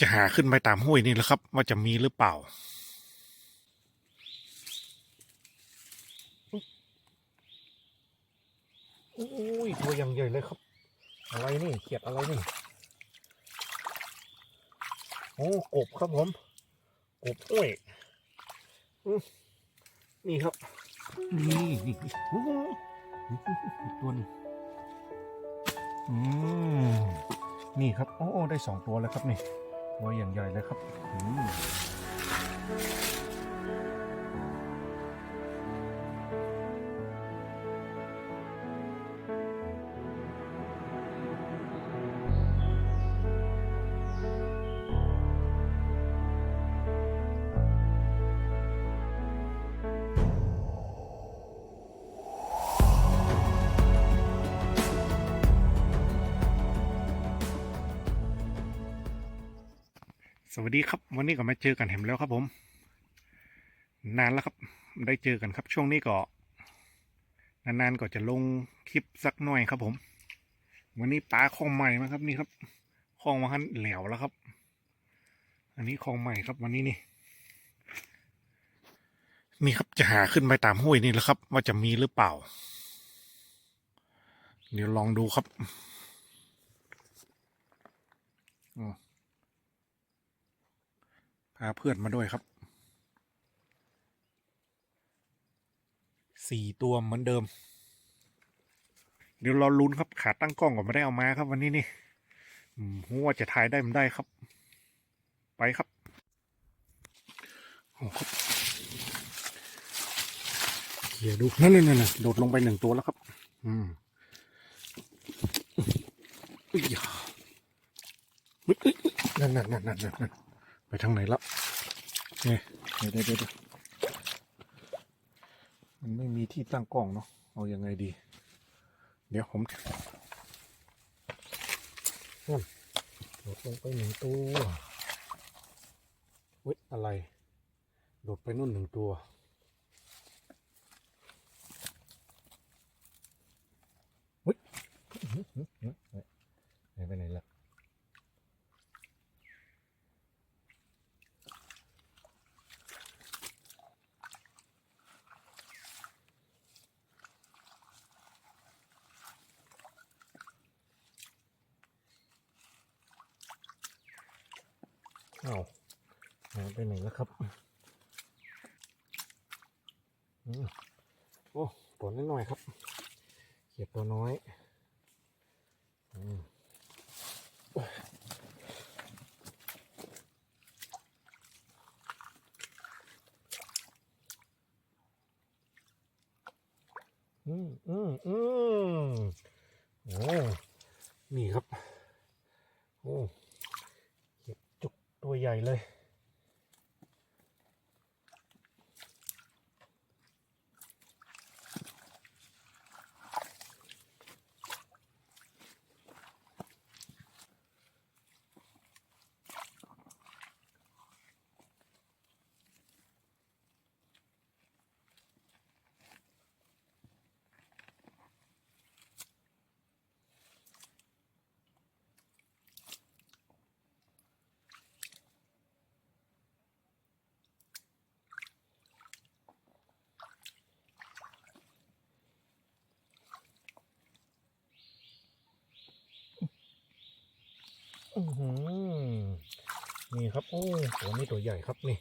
จะหาขึ้นไปตามห้วยนี่แหละครับ ว่าจะมีหรือเปล่า โอ้ยตัวอย่างใหญ่เลยครับ อะไรนี่เขียดอะไรนี่ โอ้กบครับผมกบห้วยนี่ครับ นี่นี่ตัวนึงอืมนี่ครับ โอ้ได้สองตัวแล้วครับนี่ ตัวอย่างใหญ่เลยครับ สวัสดีครับ วันนี้ก็มาเจอกันแหมแล้วครับผม นานแล้วครับ ได้เจอกันครับช่วงนี้ก็ นานๆก็จะลงคลิปสักหน่อยครับผม วันนี้ปลาคลองใหม่มาครับนี่ครับคลองมาคันแหลวแล้วครับ อันนี้คลองใหม่ครับวันนี้นี่นี่ครับจะหาขึ้นไปตามห้วยนี่แหละครับ ว่าจะมีหรือเปล่า เดี๋ยวลองดูครับอ๋อ พาเพื่อนมาด้วยครับ สี่ตัวเหมือนเดิม เดี๋ยวเรอลุ้นครับ ขาตั้งกล้องก็ไม่ได้เอามาครับวันนี้นี่หัวจะถ่ายได้มันได้ครับ ไปครับโอ้ครับเขี่ยดูนั่นนั่นนั่นโดดลงไปหนึ่งตัวแล้วครับ อืมอุ้ยอย่าเฮ้ยนั่นนั่นนั่นนั่นนั่น ทางไหนแล้วเนี่ยเดี๋ยวเดี๋ยวเดี๋ยวมันไม่มีที่ตั้งกล้องเนาะเอาอยัางไงดี เดี๋ยวผมนั่นโดดลงไปหนึ่งตัวเว้ยอะไรโดดไปนู่นหนึ่งตัว เฮ้ยหายไปไหนละ เอาหายไปไหนแล้วครับอืมโอ้ตัวนิดหน่อยครับ เขียดตัวน้อยอืมอืมอืมอืมโอ้นี่ครับ โอ้เห็ดจุกตัวใหญ่เลย อือหือ นี่ครับ โอ้ตัวนี้ตัวใหญ่ครับนี่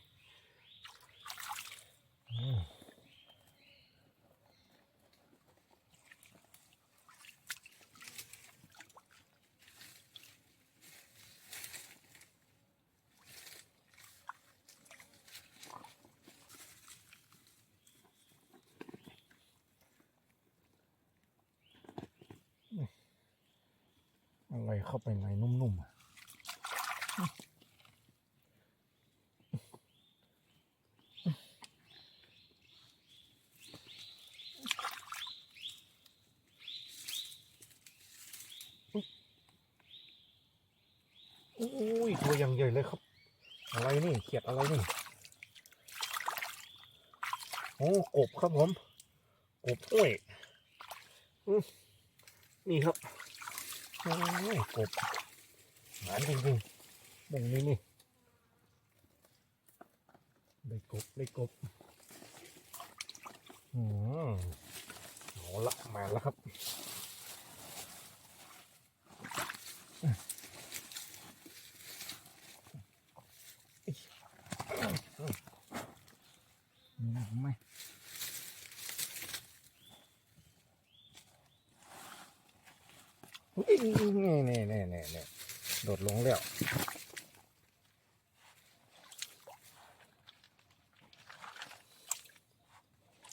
อะไรเข้าไปในนุ่มๆอะ โอ้ยตัว อย่างใหญ่เลยครับ อะไรนี่เขียดอะไรนี่โอ้กบครับผมกบห้วยอืมนี่ครับโอ้ยกบหวานจริงๆมงนี้นี่ได้กบได้กบอืมเอาละมาแล้วครับ นี่ไหมนี่นี่นี่นี่นี่โดดลงแล้ว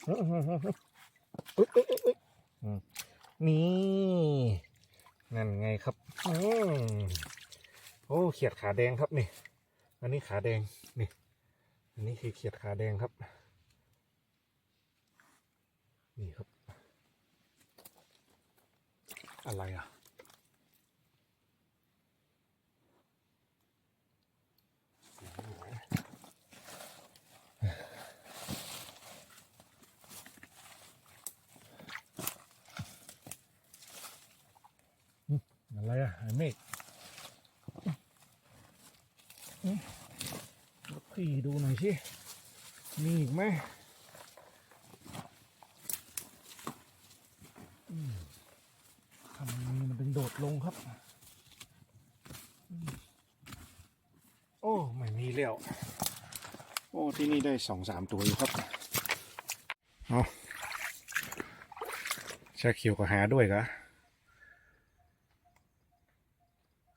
อุ๊ยอุ๊ยอุ๊ยอุ๊ยอืม นี่ นั่นไงครับอืโอ้เขียดขาแดงครับนี่ อันนี้ขาแดงนี่ อันนี้คือเขียดขาแดงครับ นี่ครับ อะไรอะ อะไรอะไอ้เมฆ พี่ดูหน่อยสิมีอีกไหมทำไมมันถึงโดดลงครับ โอ้ ไม่มีแล้ว โอ้ ที่นี่ได้สองสามตัวอยู่ครับ เอาชาเขียวก็หาด้วยกะ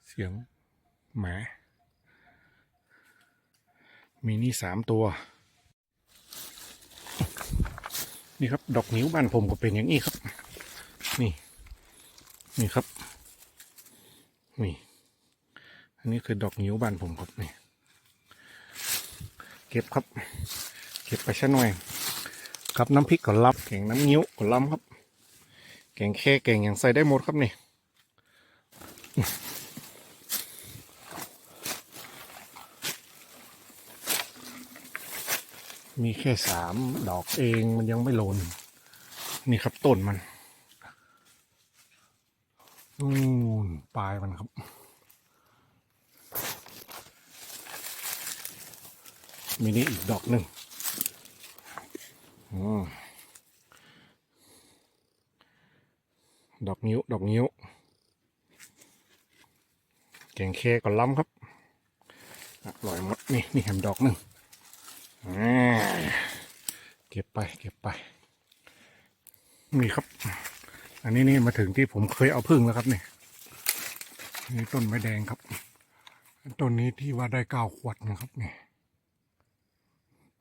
เสียงหมา มีนี่สามตัว นี่ครับ ดอกนิ้วบ้านผมก็เป็นอย่างนี้ครับ นี่ นี่ครับ นี่ อันนี้คือดอกนิ้วบ้านผมครับนี่ เก็บครับ เก็บไปชะหน่อยครับน้ำพริกก็รับแกงน้ำนิ้วก็ล้ำครับแกงแค่แกงอย่างใส่ได้หมดครับนี่ มีแค่สามดอกเองมันยังไม่โลนนี่ครับต้นมันนู่นปลายมันครับ มีนี่อีกดอกหนึ่งอดอกนิ้ว ดอกนิ้ว แกงแค่ก่อนล้ำครับอร่อยหมด นี่ นี่แฮมดอกหนึ่ง เก็บไปเก็บไป นี่ครับ อันนี้นี่มาถึงที่ผมเคยเอาพึ่งแล้วครับนี่นี่ต้นไม้แดงครับ ต้นนี้ที่ว่าได้เก้าขวดนะครับนี่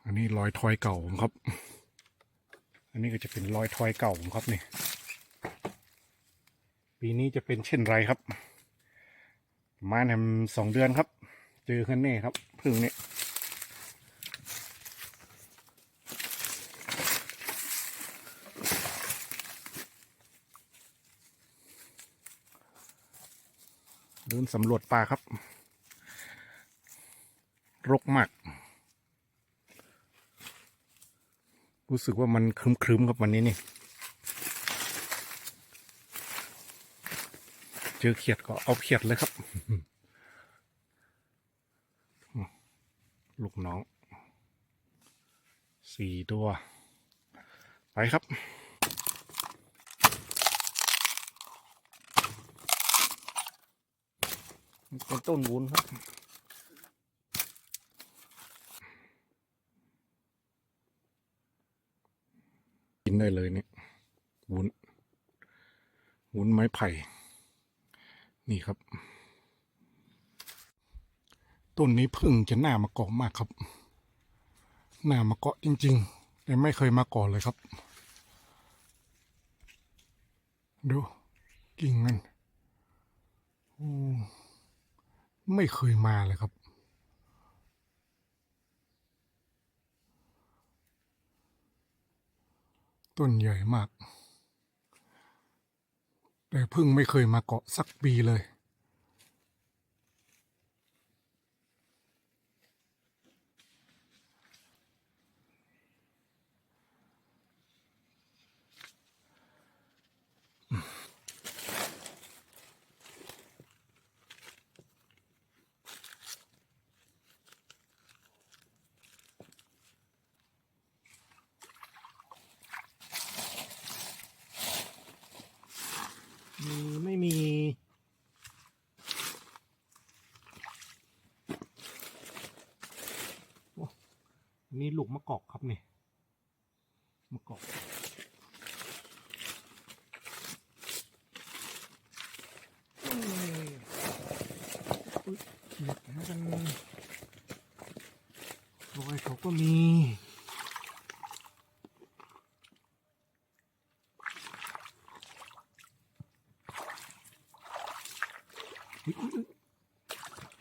อันนี้รอยทอยเก่าผมครับ อันนี้ก็จะเป็นรอยทอยเก่าผมครับนี่ ปีนี้จะเป็นเช่นไรครับ มาณแฮมสองเดือนครับ เจอกันแน่ครับพึ่งนี่ เดินสำรวจป่าครับ รกมาก รู้สึกว่ามันครึมๆครับวันนี้นี่ เจอเขียดก็เอาเขียดเลยครับ ลูกน้อง สี่ตัว ไปครับ เป็นต้นวุ้นครับกินได้เลยเนี่ยวุ้นวุ้นไม้ไผ่ นี่ครับ ต้นนี้พึ่งจะหน้ามาเกาะมากครับ หน้ามาเกาะจริงๆ แต่ไม่เคยมาก่อนเลยครับ ดูกิ่งมันโอ้ ไม่เคยมาเลยครับ ต้นใหญ่มาก แต่พึ่งไม่เคยมาเกาะสักปีเลย นี่ลูกมะกอกครับนี่มะกอกเอ้ยอุ๊ยเด็กนะกันรอยเขาก็มี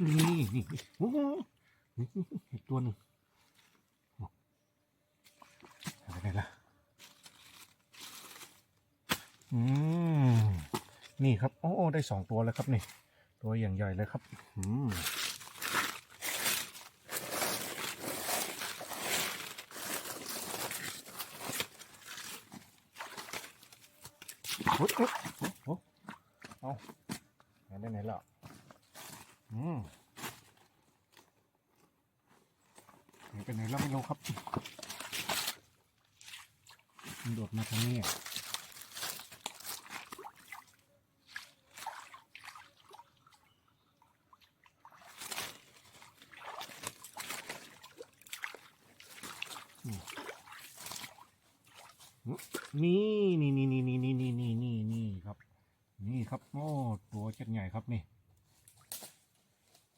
นี่นี่โอ้โหตัวหนึ่งโอ้หายไปไหนละอืมนี่ ครับโอ้ได้สองตัวแล้วครับนี่ตัวอย่างใหญ่เลยครับอืมโอ้ยโอ้ยโอ้ยเอาหายไปไหนแล้วอืมหายไปไหนแล้วไม่รู้ครับมันโดดมาทางนี้อะ นี่นี่นี่นี่นี่นี่นี่นี่นี่นี่ครับ นี่ครับโอ้ตัวเจ็ดใหญ่ครับนี่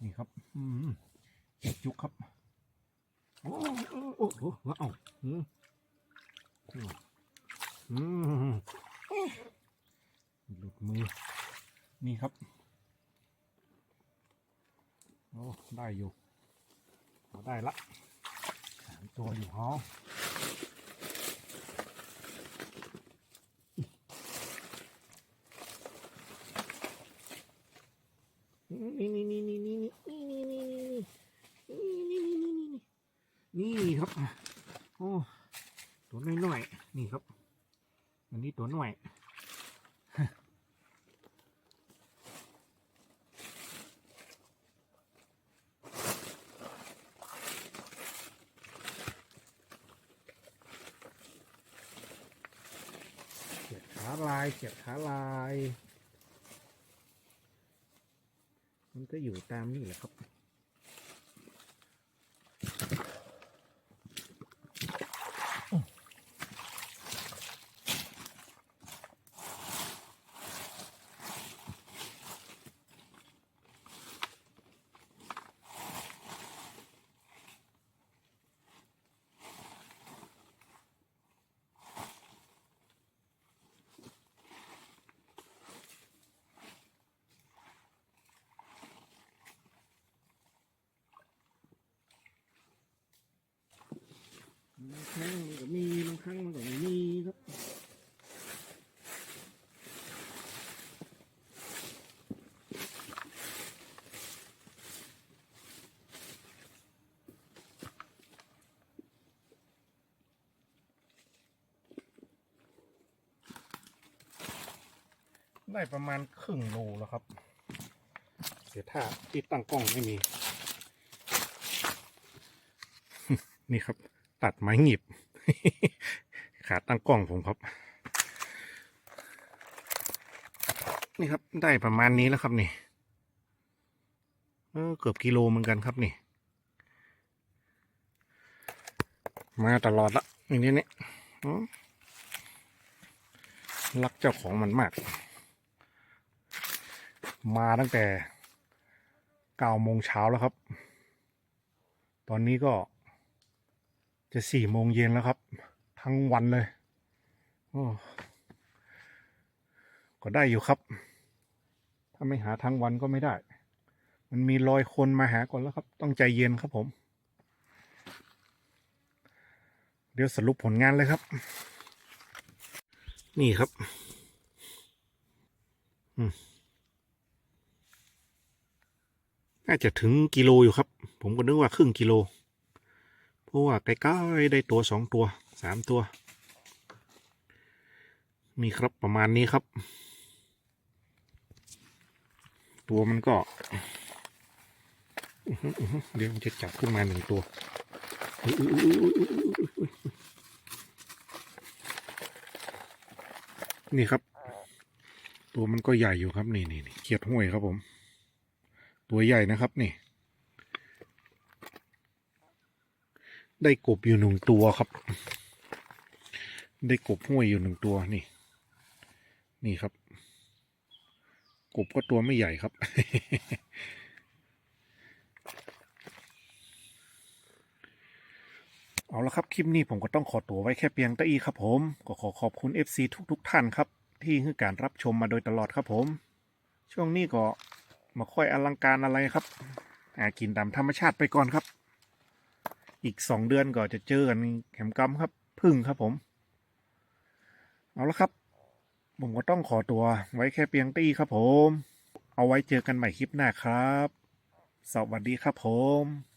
นี่ครับ อืมเจ็บจุกครับโอ้โอ้โอ้โอ้ว้าวอืมอืมหลุดมือ นี่ครับ โอ้ ได้อยู่ ได้ละ ตัวอยู่ฮอนี่นี่นี่นี่นี่นี่นี่นี่นี่นี่นี่นี่นี่นี่ครับ โอ้ ตัวน้อยๆ นี่ครับ อันนี้ตัวน้อย ขาลายเก็บขาลาย มันก็อยู่ตามนี่แหละครับางครั้งมันก็มีบางครั้งมันก็ไม่มีครับ ได้ประมาณครึ่งโลแล้วครับ เสียท่าที่ตั้งกล้องไม่มี นี่ครับ ตัดไม้หงิบ ขาตั้งกล้องผมครับ นี่ครับได้ประมาณนี้แล้วครับนี่เออเกือบกิโลเหมือนกันครับนี่ มาตลอดละอย่างนี้เนี่ยอ๋อรักเจ้าของมันมาก มาตั้งแต่เก้าโมงเช้าแล้วครับ ตอนนี้ก็จะสี่โมงเย็นแล้วครับ ทั้งวันเลยก็ได้อยู่ครับ ถ้าไม่หาทั้งวันก็ไม่ได้ มันมีรอยคนมาหาก่อนแล้วครับ ต้องใจเย็นครับผม เดี๋ยวสรุปผลงานเลยครับ นี่ครับ อืม น่าจะถึงกิโลอยู่ครับ ผมก็นึกว่าครึ่งกิโล เพราะว่าใกล้ๆได้ตัวสองตัวสามตัวมีครับประมาณนี้ครับ ตัวมันก็ เดี๋ยวจะจับขึ้นมาหนึ่งตัวนี่ครับ ตัวมันก็ใหญ่อยู่ครับ นี่นี่นี่เขียดห้วยครับผม ตัวใหญ่นะครับนี่ ได้กบอยู่หนึ่งตัวครับ ได้กบห้วยอยู่หนึ่งตัวนี่ นี่ครับ กบก็ตัวไม่ใหญ่ครับ เอาละครับคลิปนี้ผมก็ต้องขอตัวไว้แค่เพียงเท่านี้ครับผม ก็ขอขอบคุณ FC ทุกๆทท่านครับ ที่ให้การรับชมมาโดยตลอดครับผม ช่วงนี้ก็ มาค่อยอลังการอะไรครับหากินตามธรรมชาติไปก่อนครับ อีกสองเดือนก็จะเจอกันแขมกำครับ พึ่งครับผม เอาละครับ ผมก็ต้องขอตัวไว้แค่เพียงตี้ครับผม เอาไว้เจอกันใหม่คลิปหน้าครับ สวัสดีครับผม